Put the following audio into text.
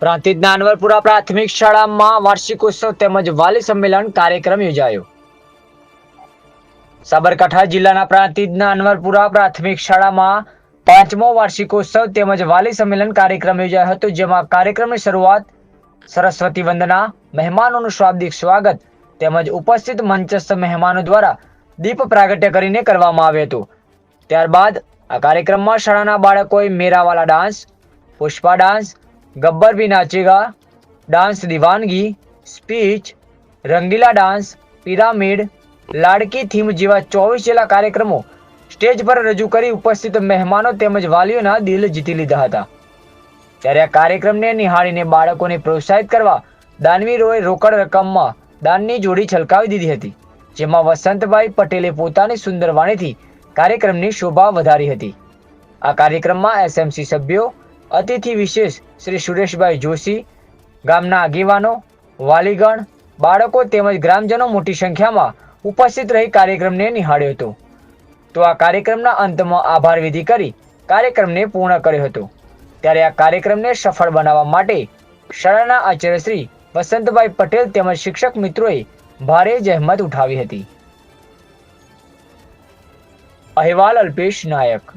પ્રાંતિજના અનવરપુરા પ્રાથમિક શાળામાં વાર્ષિકોત્સવ તેમજ વાલી સંમેલન કાર્યક્રમ યોજાયો. સાબરકાંઠા જિલ્લાના પ્રાંતિજના અનવરપુરા પ્રાથમિક શાળામાં પાંચમો વાર્ષિકોત્સવ તેમજ વાલી સંમેલન કાર્યક્રમ યોજાયો હતો, જેમાં કાર્યક્રમની શરૂઆત સરસ્વતી વંદના મહેમાનોનું શાબ્દિક સ્વાગત તેમજ ઉપસ્થિત મંચસ્થ મહેમાનો દ્વારા દીપ પ્રાગટ્ય કરીને કરવામાં આવ્યું હતું. ત્યારબાદ આ કાર્યક્રમમાં શાળાના બાળકોએ મેરાવાલા ડાન્સ, પુષ્પા ડાન્સ ગબ્બર બી નાચેગા ડાન્સ દિવાનગી સ્પીચ રંગીલા ડાન્સ પિરામિડ લાડકી થીમ જેવા ચોવીસ જેટલા કાર્યક્રમો સ્ટેજ પર રજૂ કરી ઉપસ્થિત મહેમાનો તેમજ વાલીઓના દિલ જીતી લીધા હતા. ત્યારે આ કાર્યક્રમને નિહાળીને બાળકોને પ્રોત્સાહિત કરવા દાનવીરોએ રોકડ રકમમાં દાનની જોડી છલકાવી દીધી હતી, જેમાં વસંતભાઈ પટેલે પોતાની સુંદર વાણીથી કાર્યક્રમની શોભા વધારી હતી. આ કાર્યક્રમમાં એસએમસી સભ્યો અતિથિ વિશેષ શ્રી સુરેશભાઈ જોશી, ગામના આગેવાનો, વાલીગણ, બાળકો તેમજ ગ્રામજનો મોટી સંખ્યામાં ઉપસ્થિત રહી કાર્યક્રમને નિહાળ્યો હતો. તો આ કાર્યક્રમના અંતમાં આભાર વિધિ કરી કાર્યક્રમને પૂર્ણ કર્યો હતો. ત્યારે આ કાર્યક્રમને સફળ બનાવવા માટે શાળાના આચાર્ય શ્રી વસંતભાઈ પટેલ તેમજ શિક્ષક મિત્રોએ ભારે જહેમત ઉઠાવી હતી. અહેવાલ અલ્પેશ નાયક